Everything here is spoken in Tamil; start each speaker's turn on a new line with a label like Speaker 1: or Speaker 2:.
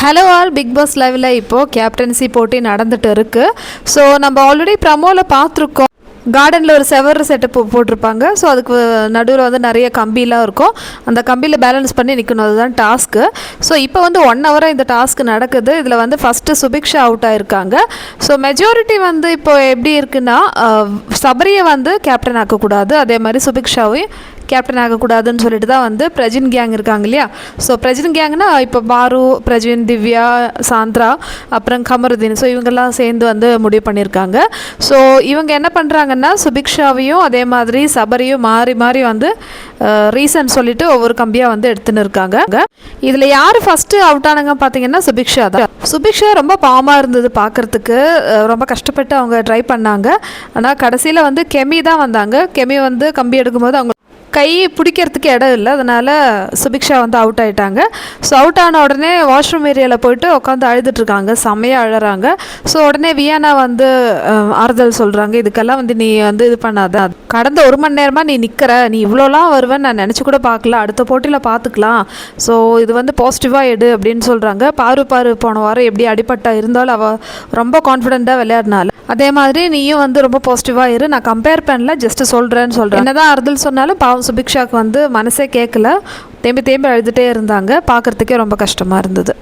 Speaker 1: ஹலோ ஆல் பிக் பாஸ் லெவலில் இப்போது கேப்டன்சி போட்டி நடந்துட்டு இருக்குது ஸோ நம்ம ஆல்ரெடி ப்ரமோவில் பார்த்துருக்கோம். கார்டனில் ஒரு செவர் செட்டப் போட்டிருப்பாங்க. ஸோ அதுக்கு நடுவில் வந்து நிறைய கம்பிலாம் இருக்கும். அந்த கம்பியில் பேலன்ஸ் பண்ணி நிற்கணும் அதுதான் டாஸ்க்கு ஸோ இப்போ வந்து ஒன் ஹவராக இந்த டாஸ்க்கு நடக்குது. இதில் வந்து ஃபஸ்ட்டு சுபிக்ஷா அவுட் ஆகிருக்காங்க ஸோ மெஜாரிட்டி வந்து இப்போ எப்படி இருக்குன்னா சபரியை வந்து கேப்டன் ஆக்கக்கூடாது. அதே மாதிரி சுபிக்ஷாவையும் கேப்டன் ஆகக்கூடாதுன்னு சொல்லிட்டு தான் வந்து பிரஜின் கேங் இருக்காங்க இல்லையா? ஸோ பிரஜின் கேங்னா இப்போ பாரு பிரஜின் திவ்யா சாந்த்ரா அப்புறம் கமருதீன். ஸோ இவங்கெல்லாம் சேர்ந்து வந்து முடிவு பண்ணியிருக்காங்க. ஸோ இவங்க என்ன பண்ணுறாங்கன்னா சுபிக்ஷாவையும் அதே மாதிரி சபரியும் மாறி மாறி வந்து ரீசன் சொல்லிட்டு ஒவ்வொரு கம்பியாக வந்து எடுத்துன்னு இருக்காங்க. இதில் யார் ஃபஸ்ட்டு அவுட் ஆனாங்க பார்த்தீங்கன்னா சுபிக்ஷா தான். சுபிக்ஷா ரொம்ப பாவமாக இருந்தது பார்க்குறதுக்கு. ரொம்ப கஷ்டப்பட்டு அவங்க ட்ரை பண்ணாங்க. ஆனால் கடைசியில் வந்து கெமி தான் வந்தாங்க. கெமி வந்து கம்பி எடுக்கும்போது அவங்க கை பிடிக்கிறதுக்கு இடம் இல்லை. அதனால் சுபிக்ஷா வந்து அவுட் ஆகிட்டாங்க ஸோ அவுட் ஆன உடனே வாஷ்ரூம் ஏரியாவில் போயிட்டு உட்காந்து அழுதுட்ருக்காங்க செம்மையாக அழகிறாங்க ஸோ உடனே வியானா வந்து ஆறுதல் சொல்கிறாங்க இதுக்கெல்லாம் வந்து நீ வந்து இது பண்ணாத. கடந்த ஒரு மணி நேரமாக நீ நிற்கிற நீ இவ்வளோலாம் வருவேன்னு நான் நினச்சி கூட பார்க்கல. அடுத்த போட்டியில் பார்த்துக்கலாம். ஸோ இது வந்து பாசிட்டிவாக எடு அப்படின்னு சொல்கிறாங்க பாரு பாரு போன வாரம் எப்படி அடிபட்டா இருந்தாலும் அவள் ரொம்ப கான்ஃபிடெண்ட்டாக விளையாடினால. அதே மாதிரி நீயும் வந்து ரொம்ப பாசிட்டிவாக இரு. நான் கம்பேர் பண்ணல ஜஸ்ட் சொல்கிறேன்னு சொல்கிறேன் என்னதான் அறுதல் சொன்னாலும் பாவம் சுபிக்ஷாக்கு வந்து மனசே கேட்கல தேம்பி தேம்பி அழுதுகிட்டே இருந்தாங்க. பார்க்குறதுக்கே ரொம்ப கஷ்டமாக இருந்தது.